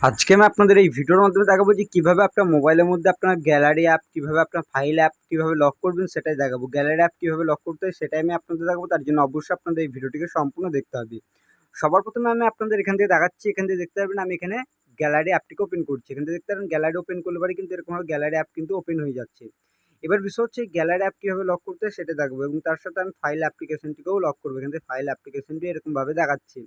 আজকে আমি আপনাদের এই ভিডিওর মাধ্যমে দেখাবো যে কীভাবে আপনার মোবাইলের মধ্যে আপনার গ্যালারি অ্যাপ কীভাবে আপনার ফাইল অ্যাপ কীভাবে লক করবেন সেটাই দেখাবো। গ্যালারি অ্যাপ কীভাবে লক করতে হয় সেটাই আমি আপনাদের দেখাবো, তার জন্য অবশ্যই আপনাদের এই ভিডিওটিকে সম্পূর্ণ দেখতে হবে। সবার প্রথমে আমি আপনাদের এখান থেকে দেখাচ্ছি, এখান থেকে দেখতে পারবেন আমি এখানে গ্যালারি অ্যাপটিকে ওপেন করছি। এখান থেকে দেখতে পারবেন গ্যালারি ওপেন করলে পরে কিন্তু এরকমভাবে গ্যালারি অ্যাপ কিন্তু ওপেন হয়ে যাচ্ছে। এবার বিষয় হচ্ছে গ্যালারি অ্যাপ কীভাবে লক করতে হয় সেটা দেখব এবং তার সাথে আমি ফাইল অ্যাপ্লিকেশনটিকেও লক করব। এখান থেকে ফাইল অ্যাপ্লিকেশনটি এরকমভাবে দেখাচ্ছি।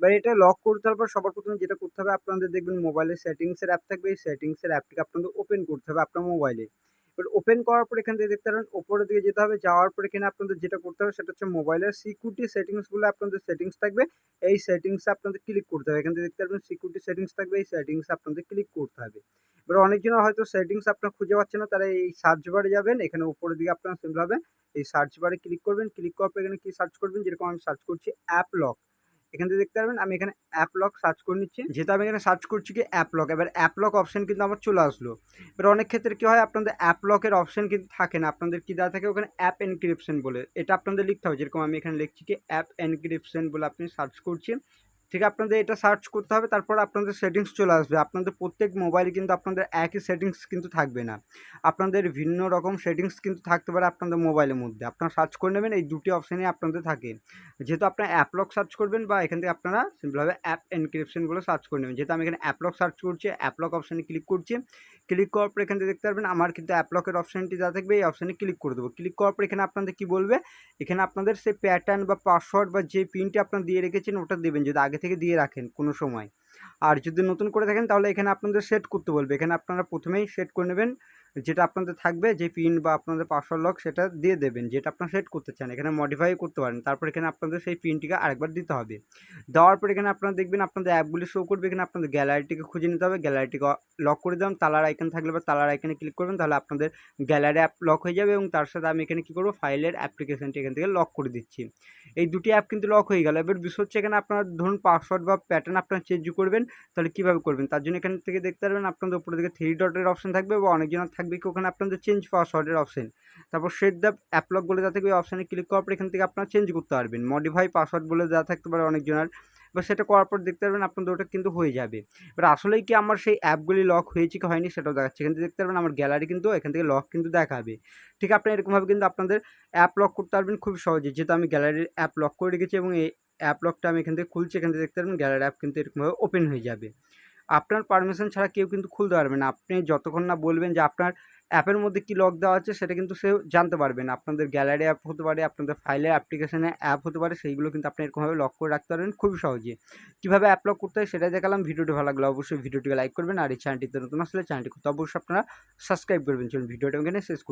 এবার এটা লক করতে হওয়ার পর সবার প্রথমে যেটা করতে হবে, আপনাদের দেখবেন মোবাইলের সেটিংসের অ্যাপ থাকবে। এই সেটিংসের অ্যাপটিকে আপনাদের ওপেন করতে হবে আপনার মোবাইলে এবার ওপেন করার পর এখান থেকে দেখতে পারেন, ওপরের দিকে যেতে হবে। যাওয়ার পর এখানে আপনাদের যেটা করতে হবে, সেটা হচ্ছে মোবাইলের সিকিউরিটি সেটিংস আপনাদের সেটিংস থাকবে। এই সেটিংস আপনাদের ক্লিক করতে হবে। এখান থেকে দেখতে পারবেন সিকিউরিটি সেটিংস থাকবে, এই সেটিংস আপনাদের ক্লিক করতে হবে। এবার অনেকজনের হয়তো সেটিংস আপনার খুঁজে পাচ্ছে না, তারা এই সার্চ বারে যাবেন। এখানে উপরের দিকে আপনারা সিম্পল হবে এই সার্চ বারে ক্লিক করবেন। ক্লিক করার পর এখানে কি সার্চ করবেন? যেরকম আমি সার্চ করছি অ্যাপ লক এখান থেকে দেখতে পারবেন, আমি এখানে অ্যাপ লক সার্চ করে নিচ্ছি। যেহেতু আমি এখানে সার্চ করছি কি অ্যাপ লক এবার অ্যাপ লক অপশন কিন্তু আমার চলে আসলো। এবার অনেক ক্ষেত্রে কী হয়, আপনাদের অ্যাপ লকের অপশন কিন্তু থাকে না, আপনাদের কী দেওয়া থাকে, ওখানে অ্যাপ এনক্রিপশন বলে। এটা আপনাদের লিখতে হবে, যেরকম আমি এখানে লিখছি কি অ্যাপ এনক্রিপশন বলে আপনি সার্চ করছি ঠিক আপনাদের এটা সার্চ করতে হবে, তারপর আপনাদের সেটিংস চলে আসবে। আপনাদের প্রত্যেক মোবাইলে কিন্তু আপনাদের একই সেটিংস কিন্তু থাকবে না। আপনাদের ভিন্ন রকম সেটিংস কিন্তু থাকতে পারে আপনাদের মোবাইলের মধ্যে। আপনারা সার্চ করে নেবেন, এই দুটি অপশানই আপনাদের থাকে। যেহেতু আপনারা অ্যাপলক সার্চ করবেন বা এখান থেকে আপনারা সিম্পলভাবে অ্যাপ এনক্রিপশন বলে সার্চ করে নেবেন। যেহেতু আমি এখানে অ্যাপলক সার্চ করছি অ্যাপলক অপশানে ক্লিক করছি ক্লিক করার পর এখান থেকে দেখতে পারবেন, আমার কিন্তু অ্যাপ্লকের অপশানটি যা থাকবে, এই অপশানে ক্লিক করে দেবো। ক্লিক করার পর এখানে আপনাদের কী বলবে? এখানে আপনাদের সেই প্যাটার্ন বা পাসওয়ার্ড বা যে পিনটি আপনার দিয়ে রেখেছেন, ওটা দেবেন, যদি আগে থেকে দিয়ে রাখেন কোনো সময়। আর যদি নতুন করে থাকেন, তাহলে এখানে আপনাদের সেট করতে বলবে। এখানে আপনারা প্রথমেই সেট করে নেবেন যেটা আপনাদের থাকবে, যে পিন বা আপনাদের পাসওয়ার্ড লক সেটা দিয়ে দেবেন, যেটা আপনারা সেট করতে চান। এখানে মডিফাই করতে পারেন। তারপর এখানে আপনাদের সেই পিনটিকে আরেকবার দিতে হবে। দেওয়ার পর এখানে আপনারা দেখবেন আপনাদের অ্যাপগুলি শো করবে। এখানে আপনাদের গ্যালারিটিকে খুঁজে নিতে হবে। গ্যালারিটিকে লক করে দিলাম। তালার আইকন থাকলে বা তালার আইকনে ক্লিক করবেন, তাহলে আপনাদের গ্যালারি অ্যাপ লক হয়ে যাবে এবং তার সাথে আমি এখানে কী করব? ফাইলের অ্যাপ্লিকেশনটি এখান থেকে লক করে দিচ্ছি। এই দুটি অ্যাপ কিন্তু লক হয়ে গেল। এবার বিষয় হচ্ছে এখানে আপনার ধরুন পাসওয়ার্ড বা প্যাটার্ন আপনারা চেঞ্জ করবেন, তাহলে কীভাবে করবেন? তার জন্য এখান থেকে দেখতে পারবেন, আপনাদের উপরে দিকে থ্রি ডটের অপশন থাকবে বা অনেকজনের থাকবে কি? ওখানে আপনাদের চেঞ্জ পাসওয়ার্ডের অপশন তারপর সেট দ্য অ্যাপলক বলে দেওয়া থাকবে অপশানে ক্লিক করার পর এখান থেকে আপনারা চেঞ্জ করতে পারবেন। মডিফাই পাসওয়ার্ড বলে দেওয়া থাকতে পারে অনেকজনের। এবার সেটা করার পর দেখতে পারবেন আপনাদের ওটা কিন্তু হয়ে যাবে। এবার আসলেই কি আমার সেই অ্যাপগুলি লক হয়েছে কি হয়নি সেটাও দেখাচ্ছে। এখান থেকে দেখতে পারবেন আমার গ্যালারি কিন্তু, এখান থেকে লক কিন্তু দেখাবে। ঠিক আপনি এরকমভাবে কিন্তু আপনাদের অ্যাপ লক করতে পারবেন খুব সহজে। যেহেতু আমি গ্যালারির অ্যাপ লক করে রেখেছি এবং এই অ্যাপ লকটা আমি এখান থেকে খুলছি, এখান থেকে দেখতে পারবেন গ্যালারি অ্যাপ কিন্তু এরকমভাবে ওপেন হয়ে যাবে। আপনার পারমিশন ছাড়া কেউ কিন্তু খুলতে পারবে না। আপনি যতক্ষণ না বলবেন যে আপনার অ্যাপের মধ্যে কী লক দেওয়া আছে, সেটা কিন্তু সে জানতে পারবে না। আপনাদের গ্যালারি অ্যাপ হতে পারে, আপনাদের ফাইলের অ্যাপ্লিকেশনে অ্যাপ হতে পারে, সেইগুলো কিন্তু আপনি এরকমভাবে লক করে রাখতে পারবেন খুবই সহজে। কীভাবে অ্যাপ লক করতে হয় সেটা দেখালাম। ভিডিওটি ভালো লাগলে অবশ্যই ভিডিওটিকে লাইক করবেন। আর এই চ্যানেলটিতে নতুন আসলে চ্যানেলটি অবশ্যই আপনারা সাবস্ক্রাইব করবেন। চলুন, ভিডিওটা এখানে শেষ করছি।